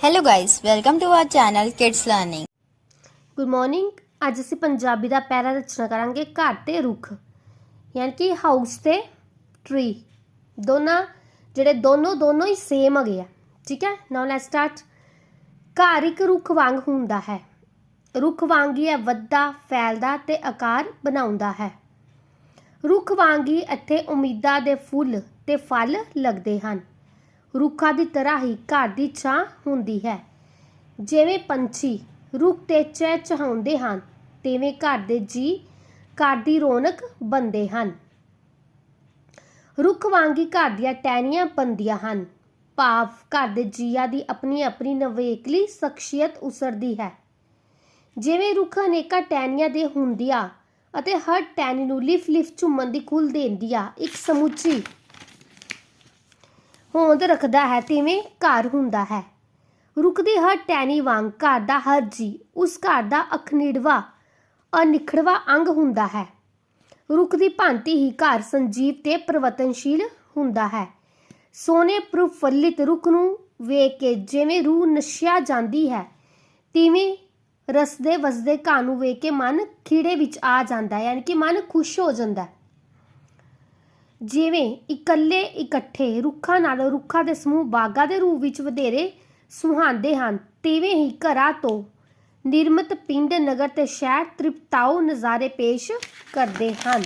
Hello guys, welcome to our channel Kids Learning. Good morning ਅੱਜ ਅਸੀਂ ਪੰਜਾਬੀ ਦਾ ਪੈਰਾ ਰਚਨਾ ਕਰਾਂਗੇ ਘਰ ਤੇ ਰੁੱਖ ਯਾਨੀ ਕਿ ਹਾਊਸ ਤੇ ਟ੍ਰੀ ਦੋਨਾਂ ਜਿਹੜੇ ਦੋਨੋਂ ਦੋਨੋਂ ਹੀ ਸੇਮ ਹੈਗੇ ਆ ਠੀਕ ਹੈ? ਨਾਓ ਲੈਟਸ ਸਟਾਰਟ ਘਰ ਇੱਕ ਰੁੱਖ ਵਾਂਗ ਹੁੰਦਾ ਹੈ। ਰੁੱਖ ਵਾਂਗ ਹੀ ਇਹ ਵੱਧਦਾ ਫੈਲਦਾ ਤੇ ਆਕਾਰ ਬਣਾਉਂਦਾ ਹੈ। ਰੁੱਖ ਵਾਂਗ ਹੀ ਇੱਥੇ ਉਮੀਦਾਂ ਦੇ ਫੁੱਲ ਤੇ ਫਲ ਲੱਗਦੇ ਹਨ। ਰੁੱਖਾਂ ਦੀ ਤਰ੍ਹਾਂ ਹੀ ਘਰ ਦੀ ਛਾਂ ਹੁੰਦੀ ਹੈ। ਜਿਵੇਂ ਪੰਛੀ ਰੁੱਖ ਤੇ ਚਹਿ ਚਹਾਉਂਦੇ ਹਨ, ਤਿਵੇਂ ਘਰ ਦੇ ਜੀ ਘਰ ਦੀ ਰੌਣਕ ਬਣਦੇ ਹਨ। ਰੁੱਖ ਵਾਂਗੀ ਘਰ ਦੀਆਂ ਟਹਿਣੀਆਂ ਬਣਦੀਆਂ ਹਨ। ਭਾਵ ਘਰ ਦੇ ਜੀਆਂ ਦੀ ਆਪਣੀ ਆਪਣੀ ਨਵੇਕਲੀ ਸ਼ਖਸੀਅਤ ਉਸਰਦੀ ਹੈ। ਜਿਵੇਂ ਰੁੱਖ ਅਨੇਕਾਂ ਟਹਿਣੀਆਂ ਦੇ ਹੁੰਦੀਆਂ ਅਤੇ ਹਰ ਟਹਿਣੀ ਨੂੰ ਲਿਫ ਲਿਫ ਝੁੰਮਣ ਦੀ ਖੁੱਲ ਦਿੰਦੀ ਆ ਇੱਕ ਸਮੁੱਚੀ ਹੋਂਦ ਰੱਖਦਾ ਹੈ, ਤਿਵੇਂ ਘਰ ਹੁੰਦਾ ਹੈ। ਰੁੱਖ ਦੀ ਹਰ ਟਹਿਣੀ ਵਾਂਗ ਘਰ ਦਾ ਹਰ ਜੀ, ਉਸ ਘਰ ਦਾ ਅਖਨਿੜਵਾ, ਅਨਿਖੜਵਾ ਅੰਗ ਹੁੰਦਾ ਹੈ। ਰੁੱਖ ਦੀ ਭਾਂਤੀ ਹੀ ਘਰ ਸੰਜੀਵ ਤੇ ਪ੍ਰਵਤਨਸ਼ੀਲ ਹੁੰਦਾ ਹੈ। ਸੋਨੇ ਪ੍ਰਫੁੱਲਿਤ ਰੁੱਖ ਨੂੰ ਵੇਖ ਕੇ ਜਿਵੇਂ ਰੂਹ ਨਸ਼ਿਆ ਜਾਂਦੀ ਹੈ, ਤਿਵੇਂ ਰਸਦੇ ਵਸਦੇ ਘਾਹ ਨੂੰ ਵੇਖ ਕੇ ਮਨ ਖਿੜੇ ਵਿੱਚ ਆ ਜਾਂਦਾ ਯਾਨੀ ਕਿ ਮਨ ਖੁਸ਼ ਹੋ ਜਾਂਦਾ ਜਿਵੇਂ ਇਕੱਲੇ ਇਕੱਠੇ ਰੁੱਖਾਂ ਨਾਲੋਂ ਰੁੱਖਾਂ ਦੇ ਸਮੂਹ ਬਾਗਾਂ ਦੇ ਰੂਪ ਵਿੱਚ ਵਧੇਰੇ ਸੁਹਾਉਂਦੇ ਹਨ, ਤਿਵੇਂ ਹੀ ਘਰਾਂ ਤੋਂ ਨਿਰਮਿਤ ਪਿੰਡ, ਨਗਰ ਤੇ ਸ਼ਹਿਰ ਤ੍ਰਿਪਤਾਓ ਨਜ਼ਾਰੇ ਪੇਸ਼ ਕਰਦੇ ਹਨ।